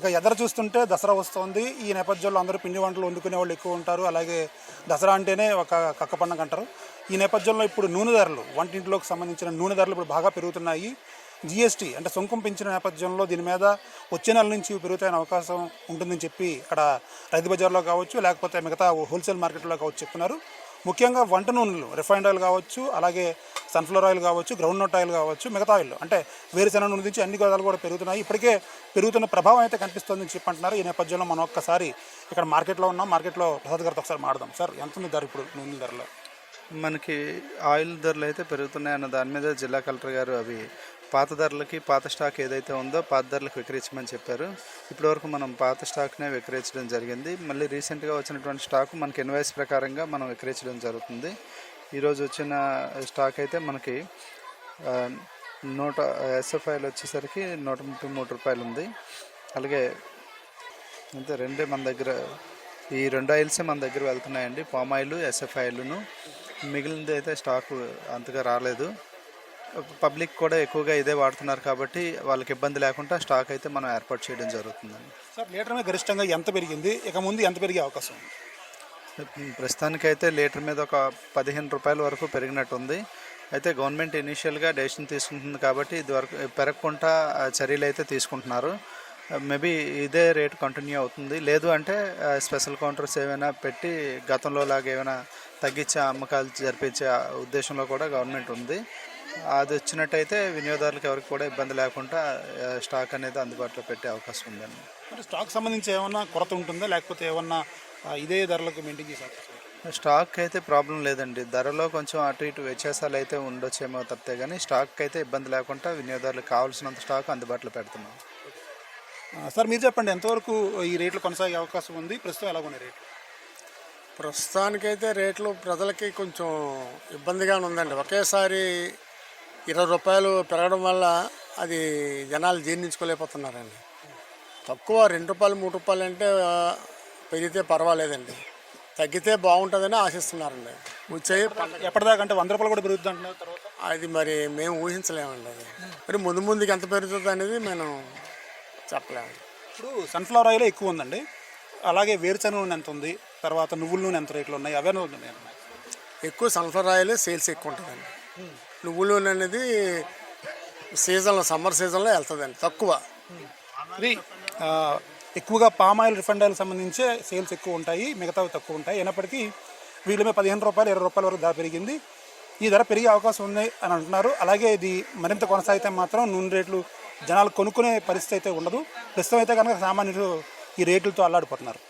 ఇక ఎదర చూస్తుంటే దసరా వస్తుంది. ఈ నేపథ్యంలో అందరూ పిండి వంటలు వండుకునే వాళ్ళు ఎక్కువ ఉంటారు. అలాగే దసరా అంటేనే ఒక కక్క పండుగ అంటారు. ఈ నేపథ్యంలో ఇప్పుడు నూనె ధరలు వంటింట్లోకి సంబంధించిన నూనె ధరలు ఇప్పుడు బాగా పెరుగుతున్నాయి. జిఎస్టీ అంటే సుంకం పెంచిన నేపథ్యంలో దీని మీద వచ్చే నెల నుంచి పెరుగుతాయని అవకాశం ఉంటుందని చెప్పి ఇక్కడ రైతు బజార్లో కావచ్చు లేకపోతే మిగతా హోల్సేల్ మార్కెట్లో కావచ్చు చెప్తున్నారు. ముఖ్యంగా వంట నూనెలు రిఫైండ్ ఆయిల్ కావచ్చు అలాగే సన్ఫ్లవర్ ఆయిల్ కావచ్చు గ్రౌండ్ నట్ ఆయిల్ కావచ్చు మిగతా ఆయిల్ అంటే వేరుశెనగ నూనె నుంచి అన్ని గదాలు కూడా పెరుగుతున్నాయి. ఇప్పటికే పెరుగుతున్న ప్రభావం అయితే కనిపిస్తుందని చెప్పి అంటున్నారు ఈ నేపథ్యంలో మనం ఒక్కసారి ఇక్కడ మార్కెట్లో ఉన్నాం. మార్కెట్లో ప్రసాద్ గారితో ఒకసారి మాడదాం సార్ ఎంత ఉంది ధర ఇప్పుడు నూనె ధరలో? మనకి ఆయిల్ ధరలు అయితే పెరుగుతున్నాయి అన్న దాని మీద జిల్లా కలెక్టర్ గారు అవి పాత ధరలకి పాత స్టాక్ ఏదైతే ఉందో పాత ధరలకు విక్రయించమని చెప్పారు. ఇప్పటివరకు మనం పాత స్టాక్నే విక్రయించడం జరిగింది. మళ్ళీ రీసెంట్గా వచ్చినటువంటి స్టాక్ మనకి ఇన్వాయిస్ ప్రకారంగా మనం విక్రయించడం జరుగుతుంది. ఈరోజు వచ్చిన స్టాక్ అయితే మనకి నూట ఎస్ఎఫ్ఐలు వచ్చేసరికి నూట ముప్పై మూడు రూపాయలు ఉంది. అలాగే అంతే రెండే మన దగ్గర ఈ రెండు ఆయిల్సే మన దగ్గర వెళ్తున్నాయండి. Palm oil ఎస్ఎఫ్ఐలును. ఆయిల్ను మిగిలినది అయితే స్టాక్ అంతగా రాలేదు. పబ్లిక్ కూడా ఎక్కువగా ఇదే వాడుతున్నారు కాబట్టి వాళ్ళకి ఇబ్బంది లేకుండా స్టాక్ అయితే మనం ఏర్పాటు చేయడం జరుగుతుందండి. సార్ లీటర్ గరిష్టంగా ఎంత పెరిగింది? ఇక ముందు ఎంత పెరిగే అవకాశం ఉంది? ప్రస్తుతానికైతే లీటర్ మీద ఒక పదిహేను రూపాయల వరకు పెరిగినట్టుంది. అయితే గవర్నమెంట్ ఇనీషియల్గా డెసిషన్ తీసుకుంటుంది కాబట్టి ఇది వరకు పెరగకుండా చర్యలు అయితే తీసుకుంటున్నారు. మేబీ ఇదే రేట్ కంటిన్యూ అవుతుంది. లేదు అంటే స్పెషల్ కౌంటర్స్ ఏమైనా పెట్టి గతంలో లాగా ఏమైనా తగ్గించే అమ్మకాలు జరిపించే ఉద్దేశంలో కూడా గవర్నమెంట్ ఉంది. అది వచ్చినట్టయితే వినియోగదారులకు ఎవరికి కూడా ఇబ్బంది లేకుండా స్టాక్ అనేది అందుబాటులో పెట్టే అవకాశం ఉందండి. అంటే స్టాక్ సంబంధించి ఏమన్నా కొరత ఉంటుందా? లేకపోతే ఏమన్నా ఇదే ధరలకు మెయింటైన్ చేసే అవకాశం ఉంటుందా? స్టాక్ అయితే ప్రాబ్లం లేదండి. ధరలో కొంచెం అటు ఇటు వ్యత్యాసాలు అయితే ఉండొచ్చేమో తప్పితే కానీ స్టాక్ అయితే ఇబ్బంది లేకుండా వినియోగదారులకు కావాల్సినంత స్టాక్ అందుబాటులో పెడుతున్నాం. ఆ, సార్ మీరు చెప్పండి ఎంతవరకు ఈ రేట్లు కొనసాగే అవకాశం ఉంది? ప్రస్తుతం ఎలా ఉన్నాయి రేట్లు? ప్రస్తుతానికైతే రేట్లు ప్రజలకి కొంచెం ఇబ్బందిగానే ఉందండి. ఒకేసారి ఇరవై రూపాయలు పెరగడం వల్ల అది జనాలు జీర్ణించుకోలేకపోతున్నారండి. తక్కువ రెండు రూపాయలు మూడు రూపాయలు అంటే పెరిగితే పర్వాలేదండి. తగ్గితే బాగుంటుందని ఆశిస్తున్నారండి. వచ్చే పండగ ఎప్పటిదాకా అంటే వంద రూపాయలు కూడా పెరుగుతుంది అంటున్నారు అది మరి మేము ఊహించలేమండి అది. మరి ముందు ముందుకి ఎంత పెరుగుతుంది అనేది మనం చెప్పలేము ఇప్పుడు సన్ఫ్లవర్ ఆయిల్ ఎక్కువ ఉందండి. అలాగే వేరుశనగ నూనె ఎంత ఉంది? తర్వాత నువ్వుల నూనె ఎంత రేట్లు ఉన్నాయి? అవే ఉన్నాయి ఎక్కువ సన్ఫ్లవర్ ఆయిల్ సేల్స్ ఎక్కువ ఉంటుందండి. నువ్వుల నూనె అనేది సీజన్లో సమ్మర్ సీజన్లో వెళ్తుందండి తక్కువ. ఇది ఎక్కువగా పామ్ ఆయిల్ రిఫండ్ ఆయిల్ సంబంధించే సేల్స్ ఎక్కువ ఉంటాయి మిగతావి తక్కువ ఉంటాయి. అయినప్పటికీ వీళ్ళ మీద పదిహేను రూపాయలు ఇరవై రూపాయల వరకు ధర పెరిగింది. ఈ ధర పెరిగే అవకాశం ఉంది అని అంటున్నారు. అలాగే ఇది మరింత కొనసాగితే మాత్రం నూనె రేట్లు జనాలు కొనుక్కునే పరిస్థితి అయితే ఉండదు. ప్రస్తుతం అయితే కనుక సామాన్యులు ఈ రేట్లతో అల్లాడిపోతున్నారు.